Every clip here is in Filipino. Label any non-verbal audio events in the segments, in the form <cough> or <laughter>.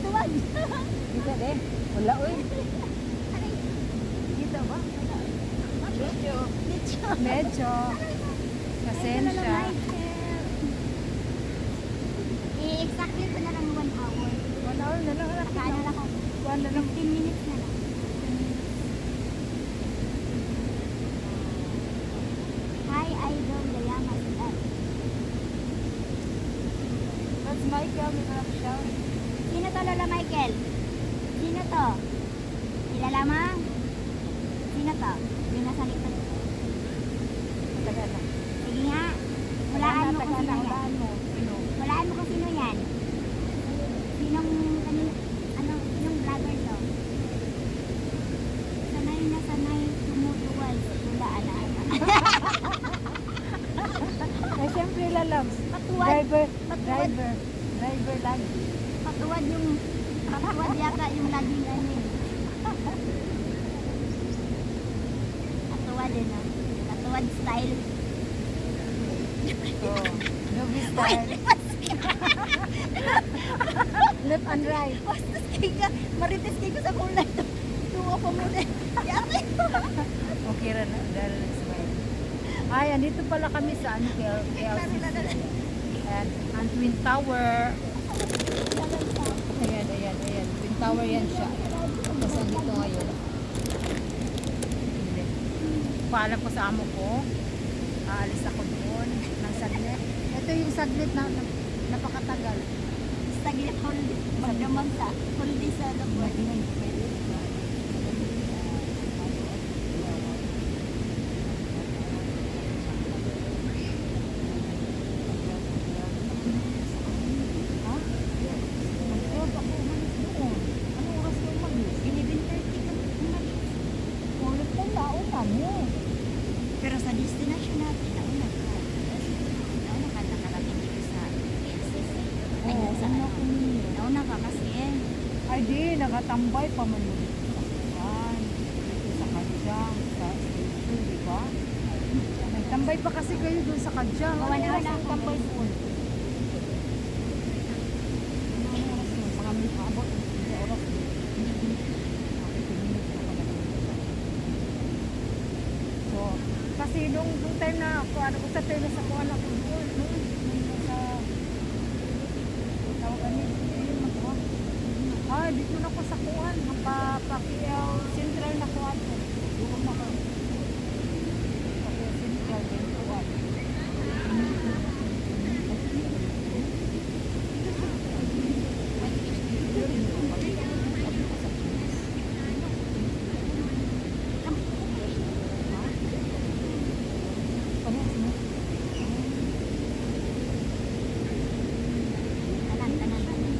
Tuwag. Kita de. Wala oy. Kita ba? Medyo. Medyo. Pasensya. I-exactly ko na lang one hour. One hour na lang. Nakaano lang ako. Na lang. 15 minutes na lang. Hi, Idol Gayama. That's Michael. May harap siya. Sino to, Lola Michael? Sino to? Kilala mo? Sino to? Yung nasa likod. Taga na. Sige nga. Hulaan mo kung sino yan. Hulaan mo. Kung sino yan. Sinong, ano, ano, sinong vlogger to? Sanay na sanay tumutuwal. Hulaan na. Eh, syempre lalabs. Patuwad. Driver. Driver. Driver lang. Patuwad yung, patuwad yata yung laging ano eh. Patuwad eh, no? Patuwad style. Oh. <laughs> Movie style. Left and right. <laughs> Bastos kay ka, marites kay ko sa kulay. Tuwa pa mo na. Yate. Okay ra na. Dahil. Ay, andito pala kami sa ano, KL, KLCC. Ayan, ang Twin Tower. Ayan, ayan, ayan. Twin Tower yan siya. Tapos andito ngayon. Paalam ko sa amo ko. Aalis ako doon ng saglit. Ito yung saglit na, na napakatagal. Sa gilip hold, magdamag sa, hold sa loob. Ha? Mag-12 ako umalis doon. Anong oras ka umalis? 11.30 ka umalis. Ulit ko nauna mo. Pero sa destination natin, nauna ka. Nauna ka nakarating dito sa NCC. Ay, Oo, sa una ano. ko niyo. Nauna ka kasi eh. Ay di, nakatambay pa man yun. Dito sa Kadyang, sa station, di ba? Nagtambay pa kasi kayo doon sa Kadyang. Hour lang ako tambay. So, kasi nung, nung time na ako, ano ko sa tayo sa kuha ako doon, nung, nung sa tawagan niyo, ayun nakuha. Ah, dito na ko sa kuan, pa pa PL Central na kuan ko. Doon na ko. Pa PL Central din kuan. Parehas mo. Tanan, tanan, tanan.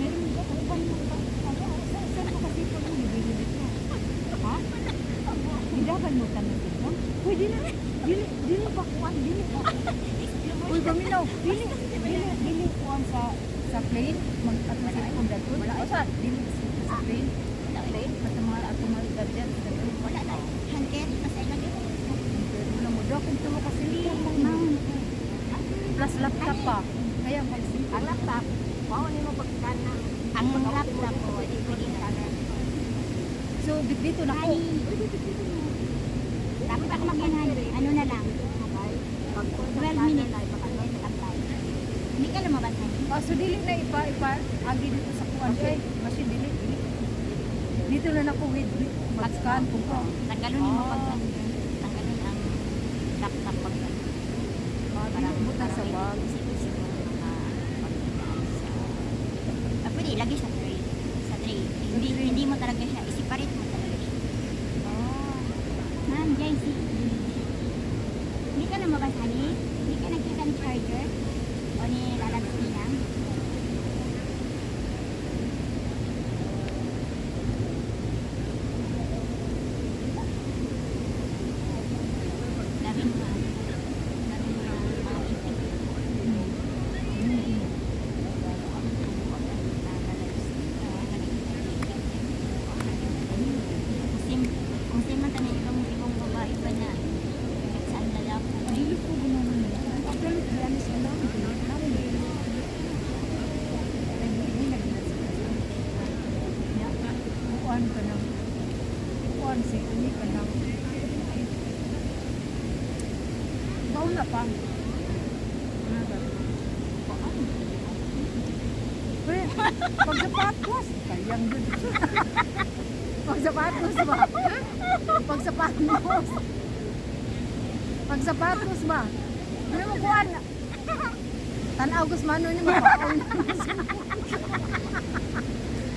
Meron ba kung paano mo pa? Ano, saan saan mo kasi ito yung nililibit ka? Ha? Hidagan mo tanong dito? Pwede na. Dili, dili pa kuan, dili pa. Uy, gaminaw. Dili, dili, dili kuan sa sa plane. Mag at masip kong daton. Wala sa dili sa plane. Wala. At ang mga at ang mga gadget sa daton. Wala na. Hangkit, masay lang yun. Pero wala mo daw kung tumo kasi mo. Plus laptop pa. Kaya mag Ang laptop, wow, ni mo pagkan na. Ang laptop ko, pwede pwede na. So, dito na ko. Dapat ako mag ano na lang. 12 minutes. ka lumabas na. Oh, so dili na ipa ipa agi dito sa kuan kay machine dili dili. Dito na nako with with mag-scan ko ko. Tanggalon mo Ah. pag tanggalon ang laptop pag Para buta sa bag. isip-isip mo mga pagkitaan sa ah, pwede ilagay sa tray sa tray hindi hindi mo talaga siya i-separate mo talaga siya Ah. ma'am JC hindi ka lumabas honey hindi ka nakita ng charger? O ni lalabas nila Labi mo ah. Labi mo ah, mga ipit. Sim, kung sim man tanay ibang ibang babae pa na saan lalaki. Dili ko ginawa nila. Actually, yan is alam. Kuan ka lang. Kuan si ini ka lang. Ikaw na pa. Ano ba? Pre, pag sapatos, kayang dun. pag sapatos ba? Pag sapatos. Pag sapatos ba? Ano mo kuan? Tanaw Guzmano ni mo.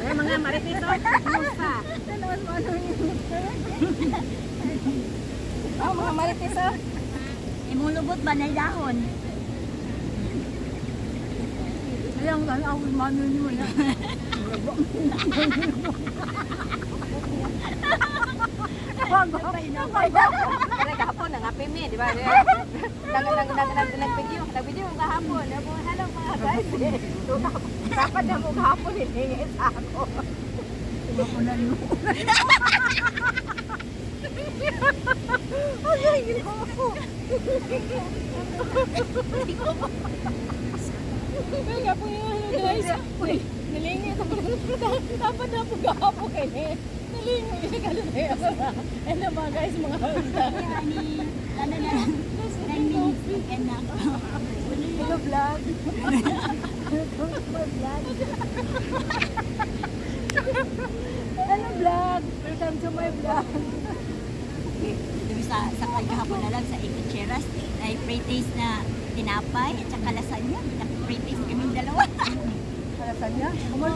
Eh, mga marites, oh. Kumusta? Tanaw Guzmano ni mo. Oh, mga marites, oh. Imulubot ba na dahon? Ayang tanaw Guzmano ni mo na. Bago. Kaya kahapon, nangapin mi, di ba? Nag, nag, nag, nag, nag, nag-video, nag-video mo kahapon. Hello mga guys. Dapat na mo kahapon, hiningi sa ako. Makunan mo. Ay, ginawa ko. Kaya po yung ano guys. Uy, nalingi. Dapat na po kahapon kayo. Nalingi yung kalo na. Ano ba guys, mga handa. Kaya ni, lalo na lang, 9 minutes weekend na ako. Hello vlog. My vlog. Hello vlog. Welcome to my vlog. Dumi sa, sa kahapon na lang sa Ecocheras, ay pre-taste na tinapay at saka lasagna. Pre-taste kami dalawa. Alasan niya? Kumul.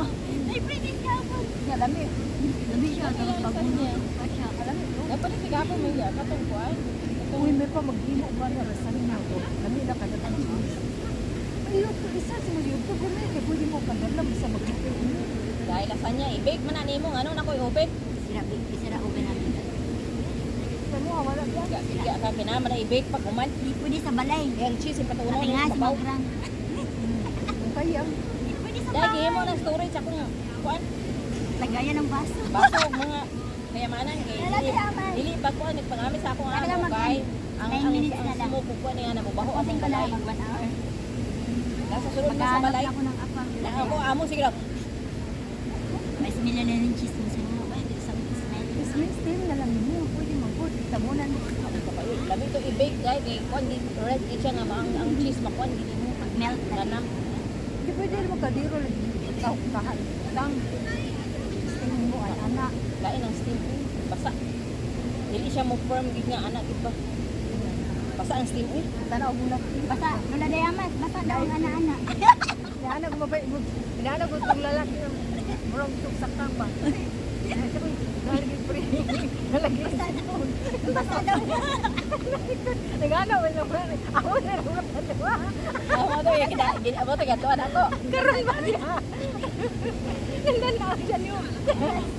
Ay, pre-taste kahapon. Niya, lami. Dami siya, pag-uno. siya. Alami. Dapat na kahapon may katungkuan. Uy, may pa maghimo ba na alasan niya ko. Lami na kada tayo. Ayun, isa si mo yun. Pag gumay, kaya pwede mo padala sa maghimo. Dahil lasan niya, i-bake man na nimo. Ano na ko i-open? Sira, sira oven namin. Sa mo, wala ba? Siga, siga ka kinama na i-bake pag uman. Hindi pwede sa balay. Yung cheese, ipatunaw Pati nga yung si sabaw. Magrang. Ang kaya. Hindi pwede sa Dahil bahay. gihimo ng storage akong kuan. Lagayan ng baso. Baso <laughs> mga kayamanan kay Lalaki dili pa ko nagpangami sa akong Talaga amo mag- kay ang ang ang lang. sumuko ko niya na mabaho ko na balay. Nasa sulod na sa balay. ako ng apa. Na ako amo sige lang. May smell na ng cheese mo sa mga. Ay, sa smell. Slim steam na lang mo. Pwede mo. Ako pa kayo. Labi to i-bake dahil kay kuan di red it siya nga ang ang cheese makuan gini mo. Melt na. Ganam. Pwede mo kadiro lagi. Ikaw, kahan. Lang. Steam mo, ay anak. Lain ang steam eh. Basa. Dili siya mo firm gid nga anak gid ba. Basa ang steam eh. Tanaw mo na. Basta, Lola Dayamas, basta daw ang ana-ana. <laughs> Inaanag mo ba? Inaanag mo itong lalaki. Murang tuk sakang ba? <laughs> Nalagi pre. Nalagi. Basta daw. Nagana mo naman. Ako na naman dalawa. Amo to eh amo to gatuan ako. Karoon ba niya? Nagdala siya niyo.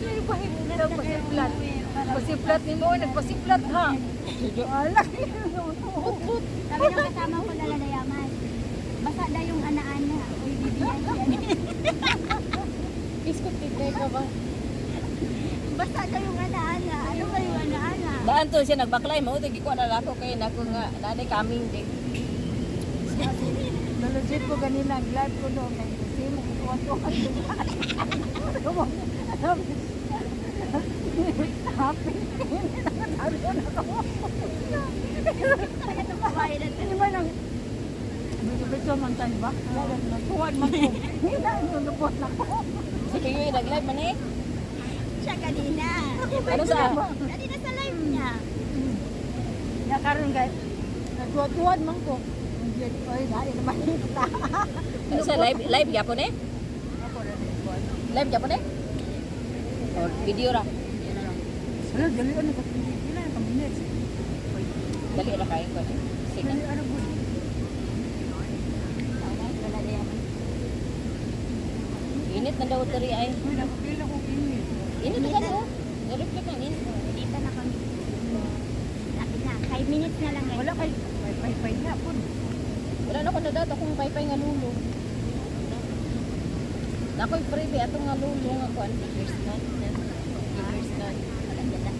May pahimunan ng pasiplat. Pasiplat ni mo. Nagpasiplat ha. Ala. Put-put. Sabi nung kasama ko Lola Dayamas, basta daw yung ana-ana. Uy, bibigyan yan. Biskut kay ka ba? Basta daw yung ana-ana. Ano yung ana-ana? Daan to siya nagbaklay mo to gikuha na ako kay nako nga nanay kaming di. <laughs> Nalajit ko ganila. Live ko doon. Kasi mo kutuwa-tuwa. Happy. Sabi ko na ako. Na. Hindi ba nang... Gusto man tayo ba? Tuwan man ko. Hindi yung lupot na ko. Sige nag-live man eh. Siya kanina. Ano sa? Kanina sa live niya. Ya karon kay nagtuwan man ko. Oy, dali naman kita. Ano <laughs> sa live live gyapon eh? Live gyapon eh? Or video ra. Wala, dali ano ka. Kailan ka minutes? Dali ra kayo ko. Sige. Ano yan. Init na daw tari ay. Uy, nakapila ko init. Init na ka Na-reflect ng init. Dito na kami. Lapit na. 5 minutes na lang. Wala kay pay-pay na po. Wala na ko na dato kung paypay nga lulo. Nakoy freebie atong nga lulo nga kuan. First not. Walang dala.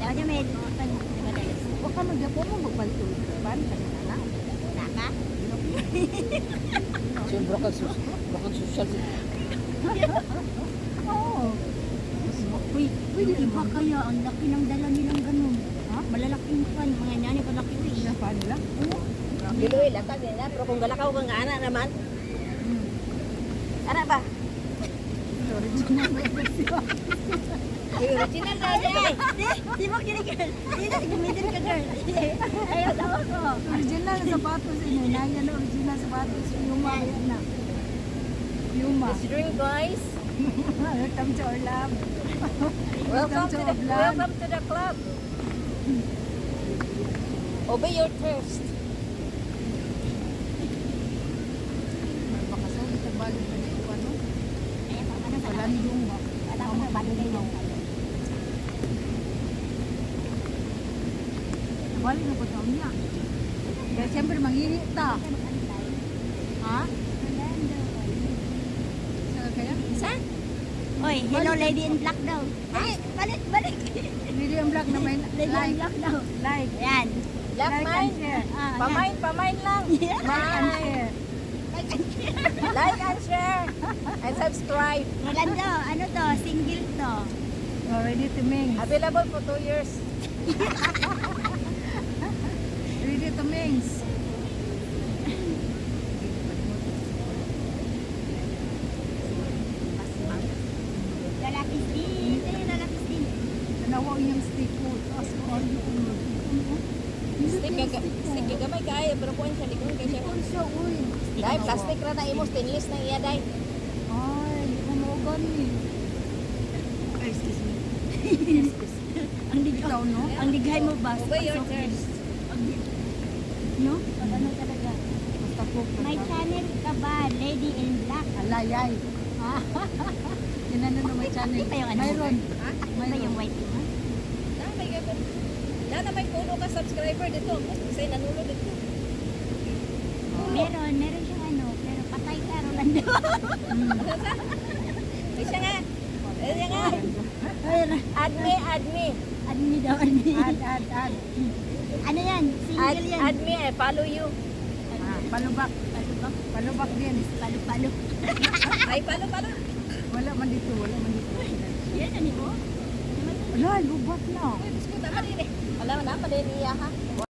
Daw niya may dalas? Wa ka magyapo mo magbalto. Ban ka na na. Naka? So brokag sus brokag social. <laughs> Uy, iba kaya ang laki ng dala nilang ganun. Ha? Malalaking pan. Mga nyani palaki. Uy. Sa pa nila. Oo. Diloy lang kag na pero kung galakaw kang ana naman. Ana ba? Original original na ay. Di mo kinigil. Di na gamitin ka girl. Ayaw daw ako. Original na sapatos. Inunaya na original sapatos. Yuma. yan na. Yuma. Let's drink guys. Welcome to our lab. Welcome to to the welcome to the club. Obey your thirst. Sa balik na sa po ito niya. Kaya siyempre mangingi ta. Ha? Sa kaya? Sa? Oy, hello lady in black daw. Balik, balik, balik. Medium black na may <laughs> Lady in like. black daw. Like. Ayan. Left <laughs> Like and share. Ah, Pamain, pamain lang. <laughs> Like and Bye. share. Like and share. And subscribe. Maganda, ano to, single to. Oh, ready to ming. Available for two years. Ready to mings. Lalaki din. Eh, lalaki din. Tanawa yung stick ko. Tapos ko ano yung Stick ka, stick ka gamay kaya pero kuan siya likon kay siya. Unsa uy. Dai plastic ra na imo stainless na iya dai. Ay, kumogan ni. Ay, excuse me. ang dig Ikaw no? ang dighay mo ba? Obey your thirst. No? Pag ano talaga? Basta ko. May channel ka ba? Lady in Black. Alayay. Yan na na may channel. Di pa yung ano? Mayroon. Ha? Ano ba yung white mo? Na may gabon. Na na may puno ka subscriber dito. Kasi nanulo dito. Meron, meron siyang ano, pero patay ka, Rolando. Ano <laughs> sa? Ay siya nga. Ay siya nga. Add me, add me. Ano ni daw, ano ni? Add, add, add. Ano yan? Add, Single yan. add me, I follow you. Ah, palubak. Palubak. Palubak din. Palo-palo. <laughs> Ay, follow, follow. Wala man dito. Wala man dito. Yan, ano mo? Wala, lubat na. Uy, biskuit, tama din eh. Alam mo na, pa din iya ha.